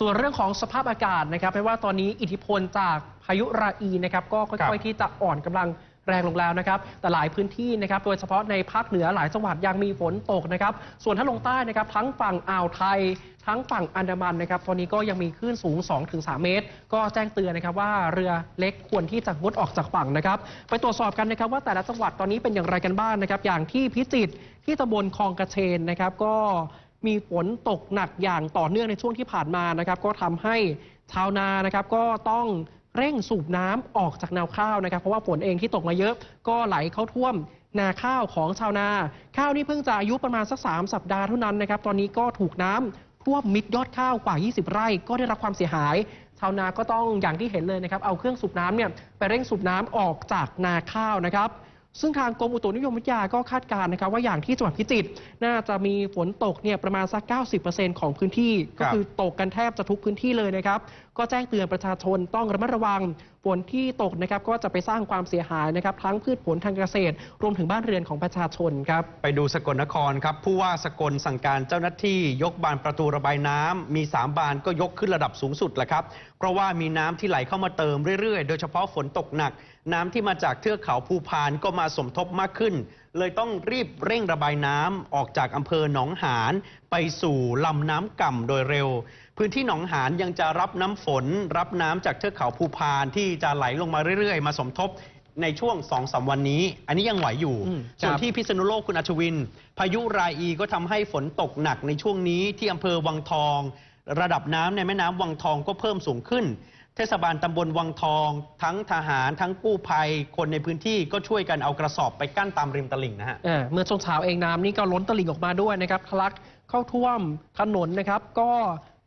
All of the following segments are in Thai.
ส่วนเรื่องของสภาพอากาศนะครับไม่ว่าตอนนี้อิทธิพลจากพายุราอีนะครับก็ครัค่อยบๆที่จะอ่อนกำลังแรงลงแล้วนะครับ แต่หลายพื้นที่นะครับ โดยเฉพาะในภาคเหนือหลายจังหวัดยังมีฝนตกนะครับ ส่วนถ้าลงใต้นะครับ ทั้งฝั่งอ่าวไทย ทั้งฝั่งอันดามันนะครับ ตอนนี้ก็ยังมีคลื่นสูง 2-3 เมตร ก็แจ้งเตือนนะครับว่าเรือเล็กควรที่จะงดออกจากฝั่งนะครับ ไปตรวจสอบกันนะครับว่าแต่ละจังหวัดตอนนี้เป็นอย่างไรกันบ้างนะครับ อย่างที่พิจิตรที่ตำบลคลองกระเชนนะครับ ก็ มีฝนตกหนักอย่างต่อเนื่องในช่วงที่ผ่านมานะครับก็ทำให้ชาวนานะครับก็ต้องเร่งสูบน้ำออกจากนาข้าวนะครับ เพราะว่าฝนเองที่ตกมาเยอะ ก็ไหลเข้าท่วมนาข้าวของชาวนา ข้าวนี่เพิ่งจะอายุประมาณสัก3สัปดาห์เท่านั้นนะครับ ตอนนี้ก็ถูกน้ำท่วมมิดยอดข้าวกว่า 20 ไร่ ก็ได้รับความเสียหาย ชาวนาก็ต้องอย่างที่เห็นเลยนะครับ เอาเครื่องสูบน้ำเนี่ยไปเร่งสูบน้ำออกจากนาข้าวนะครับ ซึ่งทางกรมอุตุนิยมวิทยาก็คาดการณ์นะครับว่าอย่างที่จังหวัดพิจิตรน่าจะมีฝนตกเนี่ยประมาณสัก 90%ของพื้นที่ ก็คือตกกันแทบจะทุกพื้นที่เลยนะครับ ก็แจ้งเตือนประชาชนต้องระมัดระวัง ฝนที่ตกนะครับก็จะไปสร้างความเสียหายนะครับทั้งพืชผลทางเกษตร รวมถึงบ้านเรือนของประชาชนครับ ไปดูสกลนครครับผู้ว่าสกลสั่งการเจ้าหน้าที่ยกบานประตูระบายน้ำมี 3 บานก็ยกขึ้นระดับสูงสุดแหละครับ เพราะว่ามีน้ำที่ไหลเข้ามาเติมเรื่อยๆ โดยเฉพาะฝนตกหนัก น้ำที่มาจากเทือกเขาภูพานก็มาสมทบมากขึ้น เลยต้องรีบเร่งระบายน้ำออกจากอำเภอหนองหานไปสู่ลำน้ำก่ำโดยเร็ว พื้นที่หนองหานยังจะรับน้ำฝน รับน้ำจากเทือกเขาภูพานที่จะไหลลงมาเรื่อยๆ มาสมทบในช่วง2อสวันนี้ อันนี้ยังไหวอยู่ อืมส่วนครับ ที่พิษณุโลกคุณอัชวิน พายุรายอีก็ทำให้ฝนตกหนักในช่วงนี้ที่อำเภอวังทอง ระดับน้ำในแม่น้ำวังทองก็เพิ่มสูงขึ้น เทศบาลตำบลวังทอง ทั้งทหารทั้งกู้ภัย คนในพื้นที่ก็ช่วยกันเอากระสอบไปกั้นตามริมตลิ่งนะฮะอ่าเมื่อช่วงเช้าเองน้ำนี่ก็ล้นตลิ่งออกมาด้วยนะครับทะลักเข้าท่วมถนนนะครับ ก็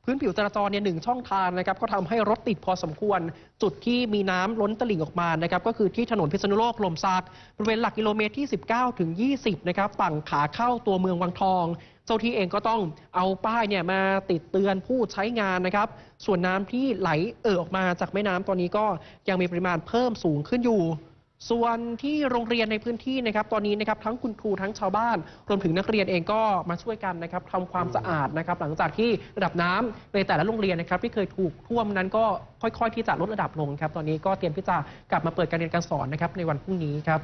พื้นผิวจราจรเนี่ยหนึ่งช่องทางนะครับก็ทำให้รถติดพอสมควร จุดที่มีน้ำล้นตลิ่งออกมานะครับก็คือที่ถนนพิษณุโลกลมซักบริเวณหลักกิโลเมตรที่ 19 ถึง 20 นะครับฝั่งขาเข้าตัวเมืองวังทอง เจ้าที่เองก็ต้องเอาป้ายเนี่ยมาติดเตือนผู้ใช้งานนะครับ ส่วนน้ำที่ไหลเอ่อออกมาจากแม่น้ำตอนนี้ก็ยังมีปริมาณเพิ่มสูงขึ้นอยู่ ส่วนที่โรงเรียนในพื้นที่นะครับตอนนี้นะครับทั้งคุณครูทั้งชาวบ้าน รวมถึงนักเรียนเองก็มาช่วยกันนะครับทำความสะอาดนะครับ หลังจากที่ระดับน้ำในแต่ละโรงเรียนนะครับ ที่เคยถูกท่วมนั้นก็ค่อย ๆ ที่จะลดระดับลงครับ ตอนนี้ก็เตรียมที่จะกลับมาเปิดการเรียนการสอนนะครับในวันพรุ่งนี้ครับ